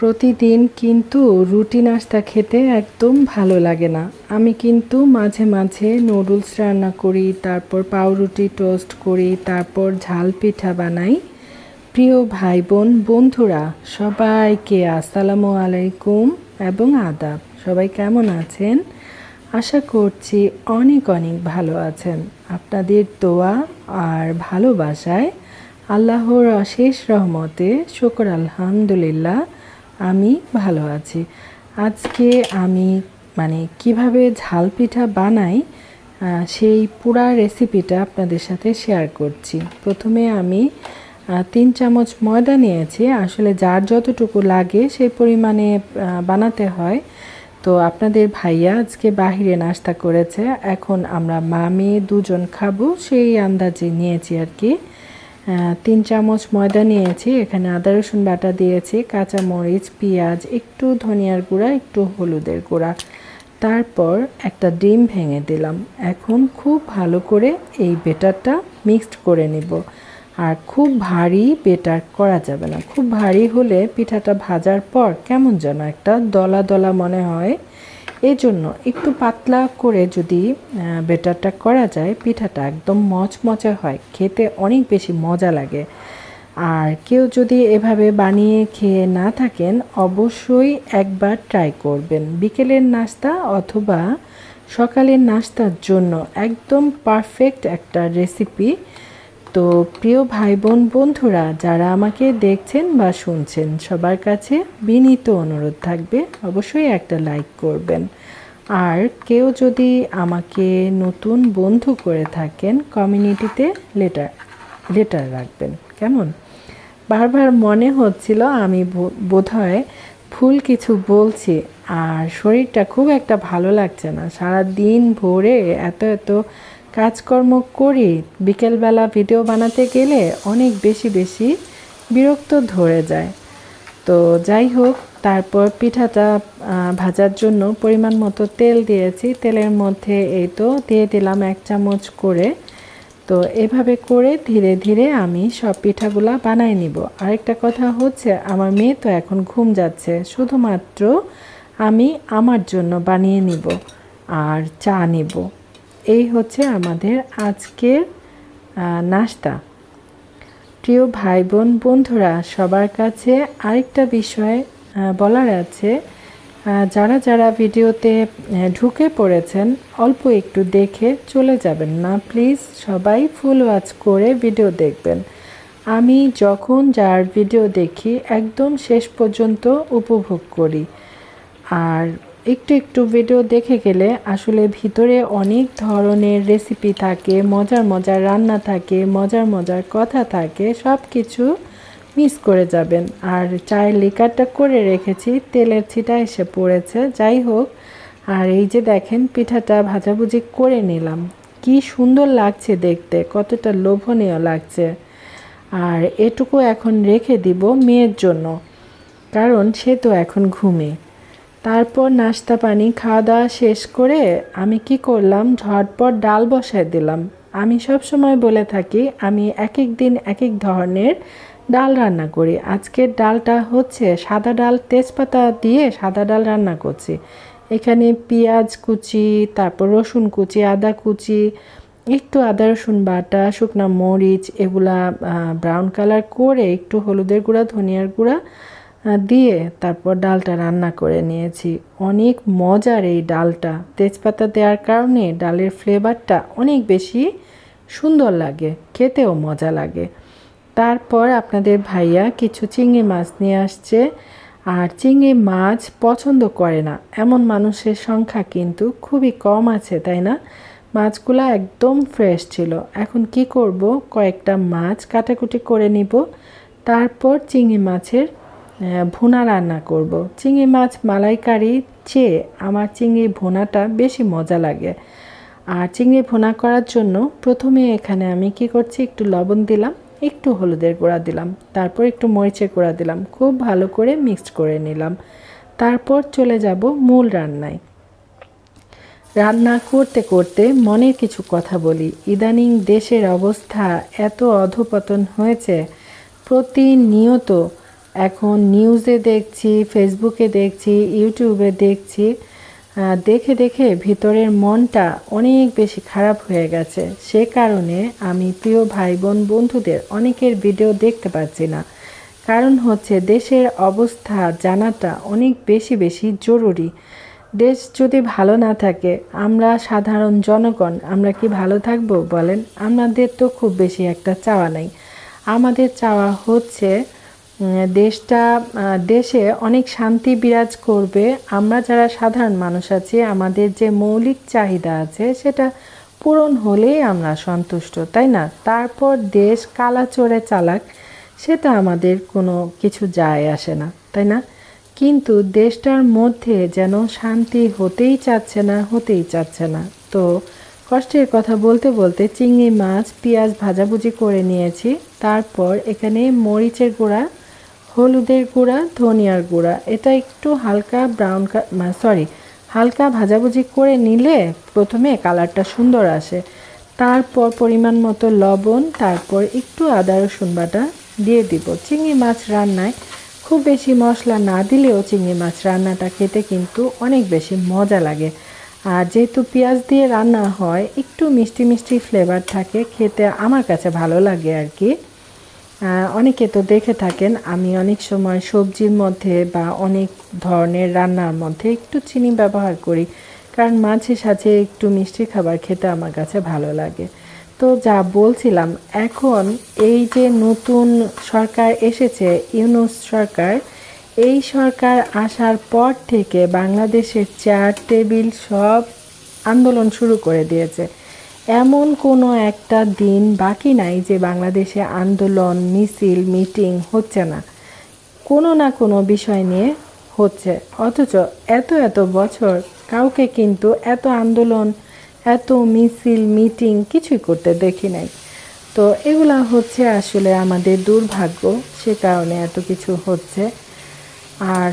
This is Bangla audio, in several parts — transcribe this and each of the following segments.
প্রতিদিন কিন্তু রুটি নাস্তা খেতে একদম ভালো লাগে না। আমি কিন্তু মাঝে মাঝে নুডলস রান্না করি, তারপর পাউরুটি টোস্ট করি, তারপর ঝাল পিঠা বানাই। প্রিয় ভাই বোন বন্ধুরা, সবাইকে আসসালামু আলাইকুম এবং আদাব। সবাই কেমন আছেন? আশা করছি অনেক অনেক ভালো আছেন। আপনাদের দোয়া আর ভালোবাসায় আল্লাহর অশেষ রহমতে শুকর আলহামদুলিল্লাহ আমি ভালো আছি। আজকে আমি মানে কীভাবে ঝাল পিঠা বানাই সেই পুরা রেসিপিটা আপনাদের সাথে শেয়ার করছি। প্রথমে আমি তিন চামচ ময়দা নিয়েছি। আসলে যার যতটুকু লাগে সেই পরিমাণে বানাতে হয়। তো আপনাদের ভাইয়া আজকে বাহিরে নাস্তা করেছে। এখন আমরা মা মেয়ে দুজন খাব, সেই আন্দাজে নিয়েছি আর কি। তিন চামচ ময়দা নিয়েছি, এখানে আদা রসুন বাটা দিয়েছি, কাঁচা মরিচ, পেঁয়াজ, একটু ধনিয়ার গুঁড়া, একটু হলুদের গুঁড়া। তারপর একটা ডিম ভেঙে দিলাম। এখন খুব ভালো করে এই বেটারটা মিক্সড করে নিব। আর খুব ভারী বেটার করা যাবে না। খুব ভারী হলে পিঠাটা ভাজার পর কেমন যেন একটা দলা দলা মনে হয়। এই জন্য একটু পাতলা করে যদি বেটারটা করা যায়, পিঠাটা একদম মচমচে হয়, খেতে অনেক বেশি মজা লাগে। আর কেউ যদি এভাবে বানিয়ে খেয়ে না থাকেন, অবশ্যই একবার ট্রাই করবেন। বিকেলের নাস্তা অথবা সকালের নাস্তার জন্য একদম পারফেক্ট একটা রেসিপি তো প্রিয় ভাই বোন বন্ধুরা, যারা আমাকে দেখছেন বা শুনছেন, সবার কাছে বিনীত অনুরোধ থাকবে, অবশ্যই একটা লাইক করবেন। আর কেউ যদি আমাকে নতুন বন্ধু করে থাকেন, কমিউনিটিতে লেটার লেটার রাখবেন। কেমন? বারবার মনে হচ্ছিল আমি বোধহয় ভুল কিছু বলছি, আর শরীরটা খুব একটা ভালো লাগছে না। সারা দিন ভোরে এত এত কাজকর্ম করি, বিকেলবেলা ভিডিও বানাতে গেলে অনেক বেশি বেশি বিরক্ত ধরে যায়। তো যাই হোক, তারপর পিঠাটা ভাজার জন্য পরিমাণ মতো তেল দিয়েছি। তেলের মধ্যে এই তো দিয়ে দিলাম এক চামচ করে। তো এভাবে করে ধীরে ধীরে আমি সব পিঠাগুলা বানাই নিব। আরেকটা কথা হচ্ছে, আমার মেয়ে তো এখন ঘুম যাচ্ছে। শুধুমাত্র আমি আমার জন্য বানিয়ে নিব আর চা নিব। এই হচ্ছে আমাদের আজকের নাস্তা। প্রিয় ভাই বোন বন্ধুরা, সবার কাছে আরেকটা বিষয় বলার আছে। যারা যারা ভিডিওতে ঢুকে পড়েছেন, অল্প একটু দেখে চলে যাবেন। না, প্লিজ, সবাই ফুল ওয়াচ করে ভিডিও দেখবেন। আমি যখন যার ভিডিও দেখি, একদম শেষ পর্যন্ত উপভোগ করি। আর একটু একটু ভিডিও দেখে গেলে আসলে ভিতরে অনেক ধরনের রেসিপি থাকে, মজার মজার রান্না থাকে, মজার মজার কথা থাকে সব কিছু মিস করে যাবেন। আর চায়ের লিকারটা করে রেখেছি, তেলের ছিটা এসে পড়েছে, যাই হোক। আর এই যে দেখেন, পিঠাটা ভাজাভুজি করে নিলাম। কি সুন্দর লাগছে দেখতে, কতটা লোভনীয় লাগছে। আর এটুকু এখন রেখে দিব মেয়ের জন্য, কারণ সে তো এখন ঘুমে। তারপর নাস্তা পানি খাওয়া দাওয়া শেষ করে আমি কি করলাম? ঝটপট ডাল বসায় দিলাম। আমি সব সময় বলে থাকি, আমি এক এক দিন এক এক ধরনের ডাল রান্না করি। আজকের ডালটা হচ্ছে সাদা ডাল, তেজপাতা দিয়ে সাদা ডাল রান্না করছি। এখানে পেঁয়াজ কুচি, তারপর রসুন কুচি, আদা কুচি, একটু আদা, রসুন বাটা, শুকনা মরিচ, এগুলা ব্রাউন কালার করে একটু হলুদের গুঁড়া, ধনিয়ার গুঁড়া দিয়ে তারপর ডালটা রান্না করে নিয়েছি। অনেক মজার এই ডালটা। তেজপাতা দেওয়ার কারণে ডালের ফ্লেভারটা অনেক বেশি সুন্দর লাগে, খেতেও মজা লাগে। তারপর আপনাদের ভাইয়া কিছু চিংড়ি মাছ নিয়ে আসছে। আর চিংড়ি মাছ পছন্দ করে না। এমন মানুষের সংখ্যা কিন্তু খুবই কম আছে, তাই না? মাছগুলো একদম ফ্রেশ ছিল। এখন কি করব? কয়েকটা মাছ কাটাকুটি করে নিব। তারপর চিংড়ি মাছের ভুনা রান্না করব। চিংড়ি মাছ মালাইকারি চেয়ে আমার চিংড়ি ভুনাটা বেশি মজা লাগে। আর চিংড়ি ভুনা করার জন্য প্রথমে এখানে আমি কি করছি, একটু লবণ দিলাম, একটু হলুদের গুঁড়া দিলাম, তারপর একটু মরিচের গুঁড়া দিলাম, খুব ভালো করে মিক্সড করে নিলাম। তারপর চলে যাব মূল রান্নায়। রান্না করতে করতে মনের কিছু কথা বলি। ইদানিং দেশের অবস্থা এত অধপতন হয়েছে, প্রতিনিয়ত এখন নিউজে দেখছি ফেসবুকে দেখছি ইউটিউবে দেখছি দেখে দেখে ভিতরের মনটা অনেক বেশি খারাপ হয়ে গেছে। সে কারণে আমি প্রিয় ভাই বোন বন্ধুদের অনেকের ভিডিও দেখতে পাচ্ছি না। কারণ হচ্ছে দেশের অবস্থা জানাটা অনেক বেশি বেশি জরুরি। দেশ যদি ভালো না থাকে, আমরা সাধারণ জনগণ, আমরা কি ভালো থাকব বলেন? আমাদের তো খুব বেশি একটা চাওয়া নাই। আমাদের চাওয়া হচ্ছে দেশটা দেশে অনেক শান্তি বিরাজ করবে। আমরা যারা সাধারণ মানুষ আছি, আমাদের যে মৌলিক চাহিদা আছে, সেটা পূরণ হলেই আমরা সন্তুষ্ট, তাই না? তারপর দেশ কালা কালাচোরে চালাক, সেটা আমাদের কোনো কিছু যায় আসে না, তাই না? কিন্তু দেশটার মধ্যে যেন শান্তি হতেই চাচ্ছে না, হতেই চাচ্ছে না। তো কষ্টের কথা বলতে বলতে চিংড়ি মাছ, পেঁয়াজ ভাজাভুজি করে নিয়েছি। তারপর এখানে মরিচের গুঁড়া হলুদের গুঁড়া, ধনিয়ার গুঁড়া। এটা একটু হালকা ব্রাউন সরি হালকা ভাজাভুজি করে নিলে প্রথমে কালারটা সুন্দর আসে। তারপর পরিমাণ মতো লবণ, তারপর একটু আদা, রসুন বাটা দিয়ে দিব। চিংড়ি মাছ রান্নায় খুব বেশি মশলা না দিলেও চিংড়ি মাছ রান্নাটা খেতে কিন্তু অনেক বেশি মজা লাগে। আর যেহেতু পেঁয়াজ দিয়ে রান্না হয়, একটু মিষ্টি মিষ্টি ফ্লেভার থাকে, খেতে আমার কাছে ভালো লাগে আর কি। অনেকে তো দেখে থাকেন, আমি অনেক সময় সবজির মধ্যে বা অনেক ধরনের রান্নার মধ্যে একটু চিনি ব্যবহার করি, কারণ মাঝে সাঝে একটু মিষ্টি খাবার খেতে আমার কাছে ভালো লাগে। তো যা বলছিলাম, এখন এই যে নতুন সরকার এসেছে, ইউনুস সরকার, এই সরকার আসার পর থেকে বাংলাদেশের চেয়ার টেবিল সব আন্দোলন শুরু করে দিয়েছে। এমন কোনো একটা দিন বাকি নাই যে বাংলাদেশে আন্দোলন, মিছিল, মিটিং হচ্ছে না। কোনো না কোনো বিষয় নিয়ে হচ্ছে। অথচ এত এত বছর কাউকে কিন্তু এত আন্দোলন, এত মিছিল, মিটিং কিছুই করতে দেখি নাই। তো এগুলা হচ্ছে আসলে আমাদের দুর্ভাগ্য, সে কারণে এত কিছু হচ্ছে। আর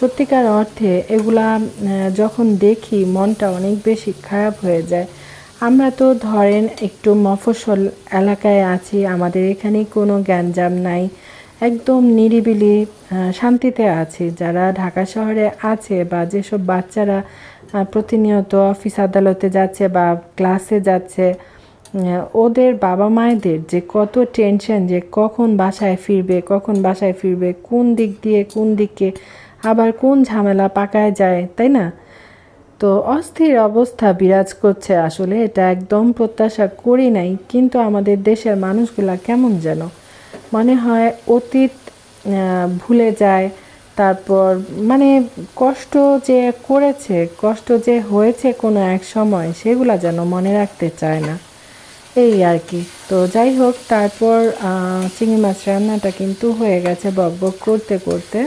সত্যিকার অর্থে এগুলা যখন দেখি মনটা অনেক বেশি খারাপ হয়ে যায়। আমরা তো ধরেন একটু মফস্বল এলাকায় আছি, আমাদের এখানে কোনো গ্যাঞ্জাম নাই। একদম নিরিবিলি শান্তিতে আছি। যারা ঢাকা শহরে আছে বা যেসব বাচ্চারা প্রতিনিয়ত অফিস আদালতে যাচ্ছে বা ক্লাসে যাচ্ছে ওদের বাবা মায়েদের যে কত টেনশন যে কখন বাসায় ফিরবে, কখন বাসায় ফিরবে, কোন দিক দিয়ে কোন দিকে, আবার কোন ঝামেলা পাকায় যায়, তাই না? তো অস্থির অবস্থা বিরাজ করছে আসলে, এটা একদম প্রত্যাশা করি নাই, কিন্তু আমাদের দেশের মানুষগুলা কেমন যেন? মনে হয় অতীত ভুলে যায়, তারপর মানে কষ্ট যে করেছে, কষ্ট যে হয়েছে কোনো এক সময়, সেগুলা যেন মনে রাখতে চায় না। এই আর কি। তো যাই হোক, তারপর চিংড়ি মাছ রান্নাটা কিন্তু হয়ে গেছে বক বক করতে করতে।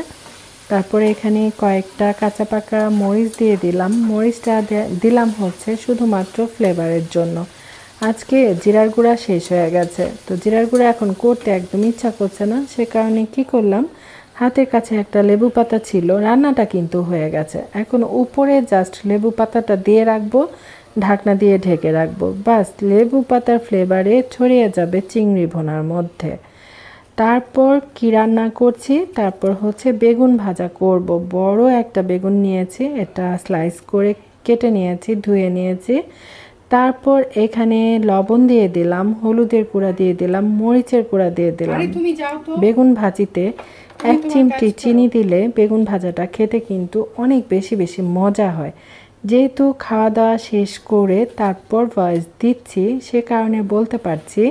তারপরে এখানে কয়েকটা কাঁচা পাকা মরিচ দিয়ে দিলাম। মরিচটা দিলাম হচ্ছে শুধুমাত্র ফ্লেভারের জন্য। আজকে জিরার গুঁড়া শেষ হয়ে গেছে। তো জিরার গুঁড়া এখন করতে একদম ইচ্ছা করছে না। সে কারণে কি করলাম, হাতের কাছে একটা লেবু পাতা ছিল, রান্নাটা কিন্তু হয়ে গেছে। এখন উপরে জাস্ট লেবু পাতাটা দিয়ে রাখব, ঢাকনা দিয়ে ঢেকে রাখব। বাস লেবু পাতার ফ্লেভারে ছড়িয়ে যাবে চিংড়ি ভোনার মধ্যে। তারপর কি রান্না করছি? তারপর হচ্ছে বেগুন ভাজা করব। বড় একটা বেগুন নিয়েছি এটা স্লাইস করে কেটে নিয়েছি ধুয়ে নিয়েছি। তারপর এখানে লবণ দিয়ে দিলাম হলুদের গুঁড়া দিয়ে দিলাম মরিচের গুঁড়া দিয়ে দিলাম। বেগুন ভাজিতে এক চিমটি চিনি দিলে বেগুন ভাজাটা খেতে কিন্তু অনেক বেশি বেশি মজা হয়। যেহেতু খাওয়া দাওয়া শেষ করে তারপর ভয়েস দিচ্ছি সে কারণে বলতে পারছি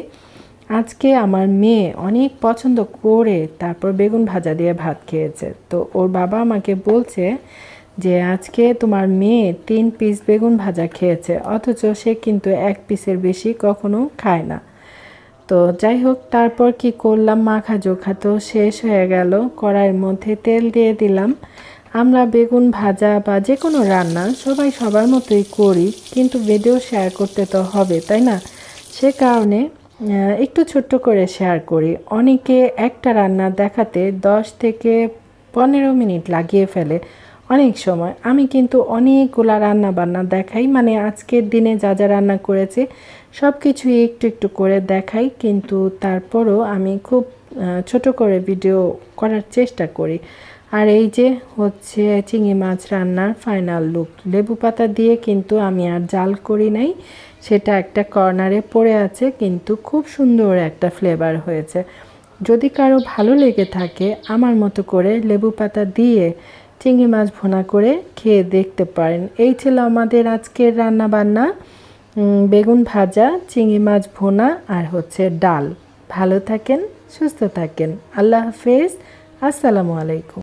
আজকে আমার মেয়ে অনেক পছন্দ করে তারপর বেগুন ভাজা দিয়ে ভাত খেয়েছে। তো ওর বাবা আমাকে বলছে যে, আজকে তোমার মেয়ে তিন পিস বেগুন ভাজা খেয়েছে, অথচ সে কিন্তু এক পিসের বেশি কখনো খায় না। তো যাই হোক, তারপর কি করলাম? মাখা জোখা তো শেষ হয়ে গেল। কড়াইয়ের মধ্যে তেল দিয়ে দিলাম। আমরা বেগুন ভাজা বা যে কোনো রান্না সবাই সবার মতোই করি, কিন্তু ভিডিও শেয়ার করতে তো হবে, তাই না? সে কারণে একটু ছোট্ট করে শেয়ার করি। অনেকে একটা রান্না দেখাতে দশ থেকে পনেরো মিনিট লাগিয়ে ফেলে অনেক সময়। আমি কিন্তু অনেকগুলা রান্না বান্না দেখাই মানে আজকের দিনে যা যা রান্না করেছি সব কিছুই একটু একটু করে দেখাই, কিন্তু তারপরও আমি খুব ছোট করে ভিডিও করার চেষ্টা করি। আর এই যে হচ্ছে চিংড়ি মাছ রান্নার ফাইনাল লুক লেবু পাতা দিয়ে কিন্তু আমি আর জাল করি নাই। সেটা একটা কর্নারে পড়ে আছে, কিন্তু খুব সুন্দর একটা ফ্লেভার হয়েছে। যদি কারও ভালো লেগে থাকে, আমার মতো করে লেবু পাতা দিয়ে চিংড়ি মাছ ভোনা করে খেয়ে দেখতে পারেন। এই ছিল আমাদের আজকের রান্না বান্না বেগুন ভাজা, চিংড়ি মাছ ভুনা আর হচ্ছে ডাল। ভালো থাকেন, সুস্থ থাকেন। আল্লাহ হাফেজ। আসসালামু আলাইকুম।